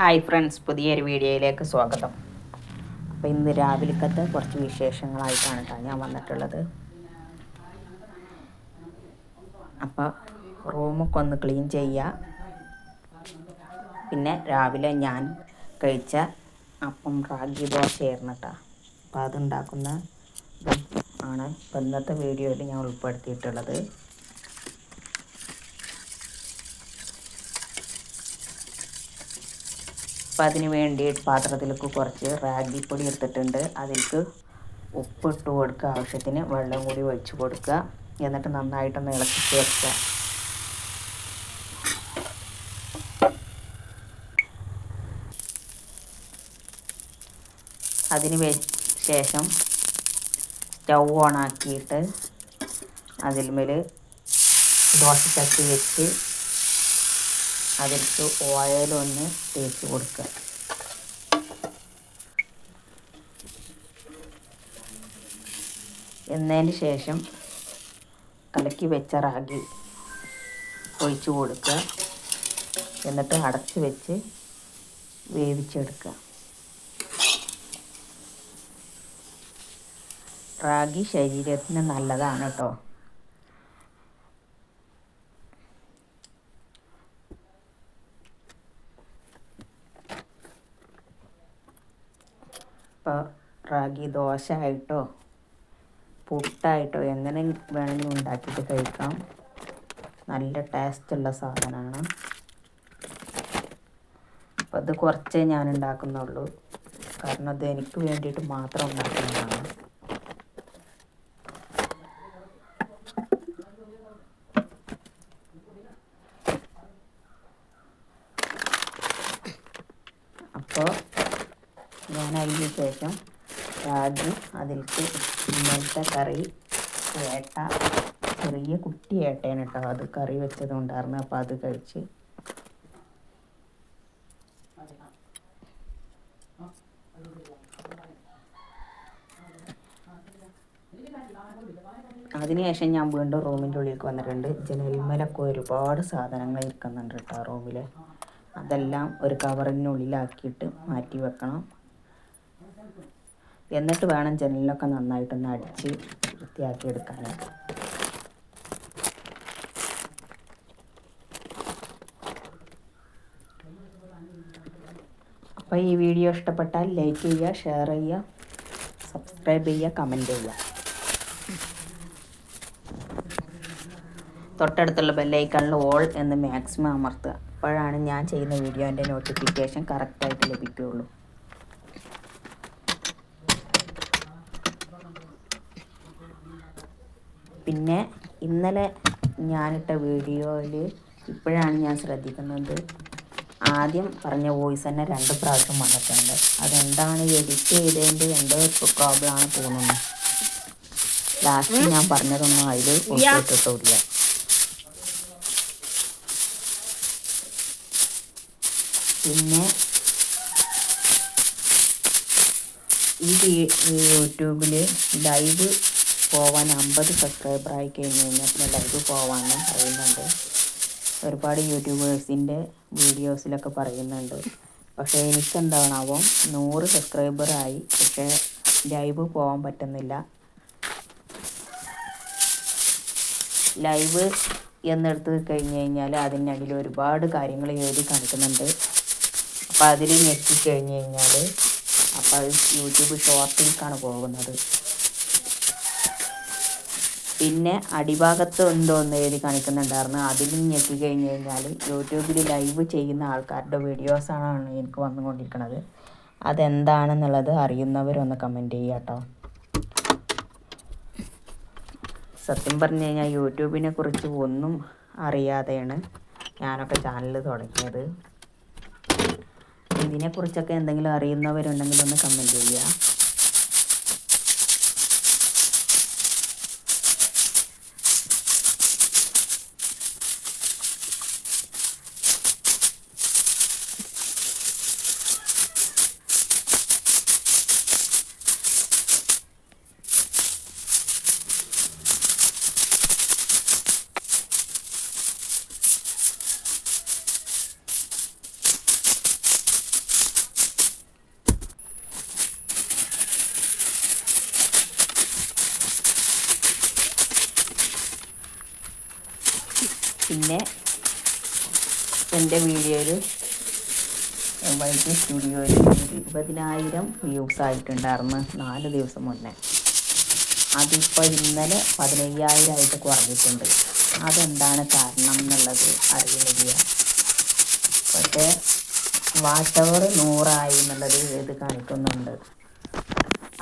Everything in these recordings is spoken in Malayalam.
ഹായ് ഫ്രണ്ട്സ് പുതിയൊരു വീഡിയോയിലേക്ക് സ്വാഗതം. അപ്പോൾ ഇന്ന് രാവിലക്കത്തെ കുറച്ച് വിശേഷങ്ങളായിട്ടാണ് കേട്ടോ ഞാൻ വന്നിട്ടുള്ളത്. അപ്പോൾ റൂമൊക്കെ ഒന്ന് ക്ലീൻ ചെയ്യുക പിന്നെ രാവിലെ ഞാൻ കഴിച്ച അപ്പം റാഗി ദോശയായിരുന്നു കേട്ടോ അപ്പോൾ അതുണ്ടാക്കുന്ന ആണ് ഇപ്പം ഇന്നത്തെ വീഡിയോയിൽ ഞാൻ ഉൾപ്പെടുത്തിയിട്ടുള്ളത്. അപ്പം അതിന് വേണ്ടി പാത്രത്തിലേക്ക് കുറച്ച് റാഗിപ്പൊടി പൊടി എടുത്തിട്ടുണ്ട്. അതിലേക്ക് ഉപ്പ് ഇട്ട് കൊടുക്കുക. ആവശ്യത്തിന് വെള്ളം കൂടി ഒഴിച്ച് കൊടുക്കുക. എന്നിട്ട് നന്നായിട്ടൊന്ന് ഇളക്കി ചേർക്കുക. അതിന് ശേഷം സ്റ്റൗ ഓണാക്കിയിട്ട് അതിന്മേൽ ദോശ ചട്ടി വെച്ച് അതിലേക്ക് ഓയിലൊന്ന് തേച്ച് കൊടുക്കുക. എന്നതിന് ശേഷം കലക്കി വെച്ച റാഗി ഒഴിച്ച് കൊടുക്കുക. എന്നിട്ട് അടച്ച് വെച്ച് വേവിച്ചെടുക്കുക. റാഗി ശരീരത്തിന് നല്ലതാണ് കേട്ടോ. റാഗി ദോശ ആയിട്ടോ പുട്ടായിട്ടോ എങ്ങനെ വേണമെങ്കിലും ഉണ്ടാക്കിയിട്ട് കഴിക്കാം. നല്ല ടേസ്റ്റുള്ള സാധനമാണ്. അപ്പോൾ അത് കുറച്ചേ ഞാൻ ഉണ്ടാക്കുന്നുള്ളൂ. കാരണം അത് എനിക്ക് വേണ്ടിയിട്ട് മാത്രം ഉണ്ടാക്കുന്നതാണ്. അപ്പോൾ ഞാൻ അതിന് ശേഷം റാഗി അതിലേക്ക് ഇന്നലത്തെ കറി ഏട്ട ചെറിയ കുട്ടി ഏട്ടയാണ് കേട്ടോ അത് കറി വെച്ചത് ഉണ്ടായിരുന്നു. അപ്പോൾ അത് കഴിച്ച് അതിനുശേഷം ഞാൻ വീണ്ടും റൂമിന്റെ ഉള്ളിലേക്ക് വന്നിട്ടുണ്ട്. ജനൽമലൊക്കെ ഒരുപാട് സാധനങ്ങൾ ഇരിക്കുന്നുണ്ട് കേട്ടോ റൂമിൽ അതെല്ലാം ഒരു കവറിനുള്ളിലാക്കിയിട്ട് മാറ്റി വെക്കണം. എന്നിട്ട് വേണം ജനലിലൊക്കെ നന്നായിട്ടൊന്ന് അടിച്ച് വൃത്തിയാക്കി എടുക്കാനായിട്ട്. അപ്പോൾ ഈ വീഡിയോ ഇഷ്ടപ്പെട്ടാൽ ലൈക്ക് ചെയ്യുക ഷെയർ ചെയ്യുക സബ്സ്ക്രൈബ് ചെയ്യുക കമന്റ് ചെയ്യുക. തൊട്ടടുത്തുള്ള ബെല്ലൈക്കണിൽ ഓൾ എന്ന് മാക്സിമം അമർത്തുക. അപ്പോഴാണ് ഞാൻ ചെയ്യുന്ന വീഡിയോന്റെ നോട്ടിഫിക്കേഷൻ കറക്റ്റായിട്ട് ലഭിക്കുകയുള്ളൂ. പിന്നെ ഇന്നലെ ഞാനിട്ട വീഡിയോയിൽ ഇപ്പോഴാണ് ഞാൻ ശ്രദ്ധിക്കുന്നത്. ആദ്യം പറഞ്ഞ വോയിസ് തന്നെ രണ്ട് പ്രാവശ്യം വന്നിട്ടുണ്ട്. അതെന്താണ് എഡിറ്റ് ചെയ്തതിന്റെ എന്തോ പ്രോബ്ലമാണ് തോന്നുന്നത് ലാസ്റ്റ് ഞാൻ പറഞ്ഞതൊന്നും അതിൽ ഉൾപ്പെട്ടിട്ടില്ല പിന്നെ ഈ യൂട്യൂബിൽ ലൈവ് പോവാൻ അമ്പത് സബ്സ്ക്രൈബർ ആയി കഴിഞ്ഞ് കഴിഞ്ഞാൽ പിന്നെ ലൈവ് പോവാനും പറയുന്നുണ്ട്. ഒരുപാട് യൂട്യൂബേഴ്സിന്റെ വീഡിയോസിലൊക്കെ പറയുന്നുണ്ട്. പക്ഷേ എനിക്ക് എന്താണാവോ നൂറ് സബ്സ്ക്രൈബറായി പക്ഷേ ലൈവ് പോകാൻ പറ്റുന്നില്ല. ലൈവ് എന്നെടുത്ത് കഴിഞ്ഞ് കഴിഞ്ഞാൽ അതിനിടയിൽ ഒരുപാട് കാര്യങ്ങൾ എഴുതി കാണിക്കുന്നുണ്ട്. അപ്പോൾ അതിൽ ഞെക്കി കഴിഞ്ഞ് കഴിഞ്ഞാൽ അപ്പോൾ അത് യൂട്യൂബ് ഷോർട്ടിലേക്കാണ് പോകുന്നത്. പിന്നെ അടിഭാഗത്ത് ഒന്ന് എഴുതി കാണിക്കുന്നുണ്ടായിരുന്നു. അതിൽ ഞെക്കി കഴിഞ്ഞ് കഴിഞ്ഞാൽ യൂട്യൂബിൽ ലൈവ് ചെയ്യുന്ന ആൾക്കാരുടെ വീഡിയോസാണ് എനിക്ക് വന്നുകൊണ്ടിരിക്കുന്നത് അതെന്താണെന്നുള്ളത് അറിയുന്നവരൊന്ന് കമന്റ് ചെയ്യുക കേട്ടോ. സത്യം പറഞ്ഞു കഴിഞ്ഞാൽ യൂട്യൂബിനെ കുറിച്ച് ഒന്നും അറിയാതെയാണ് ഞാനൊക്കെ ചാനൽ തുടങ്ങിയത്. ഇതിനെക്കുറിച്ചൊക്കെ എന്തെങ്കിലും അറിയുന്നവരുണ്ടെങ്കിൽ ഒന്ന് കമന്റ് ചെയ്യുക. പിന്നെ എന്റെ വീഡിയോയിൽ വൈദ്യ സ്റ്റുഡിയോയിൽ ഇരുപതിനായിരം വ്യൂസ് ആയിട്ടുണ്ടായിരുന്നു നാല് ദിവസം മുന്നേ. അതിപ്പോൾ ഇന്നലെ പതിനയ്യായിരം ആയിട്ട് കുറഞ്ഞിട്ടുണ്ട്. അതെന്താണ് കാരണം എന്നുള്ളത് അറിയുന്നില്ല പക്ഷേ വാച്ച് അവർ നൂറായി എന്നുള്ളത് ഇത് കാണിക്കുന്നുണ്ട്.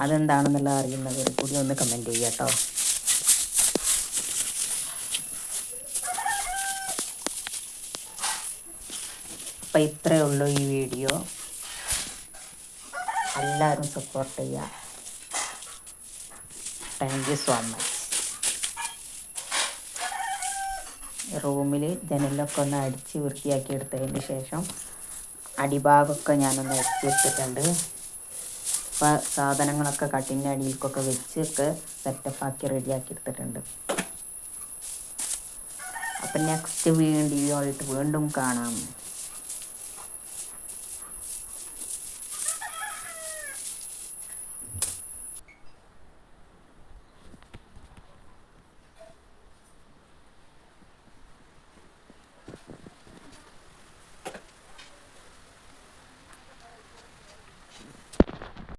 അതെന്താണെന്നുള്ളത് അറിയുന്നവർ കൂടി ഒന്ന് കമന്റ് ചെയ്യാം കേട്ടോ അപ്പം ഇത്രയേ ഉള്ളൂ ഈ വീഡിയോ. എല്ലാവരും സപ്പോർട്ട് ചെയ്യുക താങ്ക് യു സോ മച്ച് റൂമിൽ ജനലൊക്കെ ഒന്ന് അടിച്ച് വൃത്തിയാക്കി എടുത്തതിന് ശേഷം അടിഭാഗമൊക്കെ ഞാനൊന്ന് അടിച്ചെടുത്തിട്ടുണ്ട് അപ്പോൾ സാധനങ്ങളൊക്കെ കട്ടിന്റെ അടിയിലേക്കൊക്കെ വെച്ചൊക്കെ സെറ്റപ്പാക്കി റെഡിയാക്കി എടുത്തിട്ടുണ്ട്. അപ്പം നെക്സ്റ്റ് വീഡിയോ ആയിട്ട് വീണ്ടും കാണാം.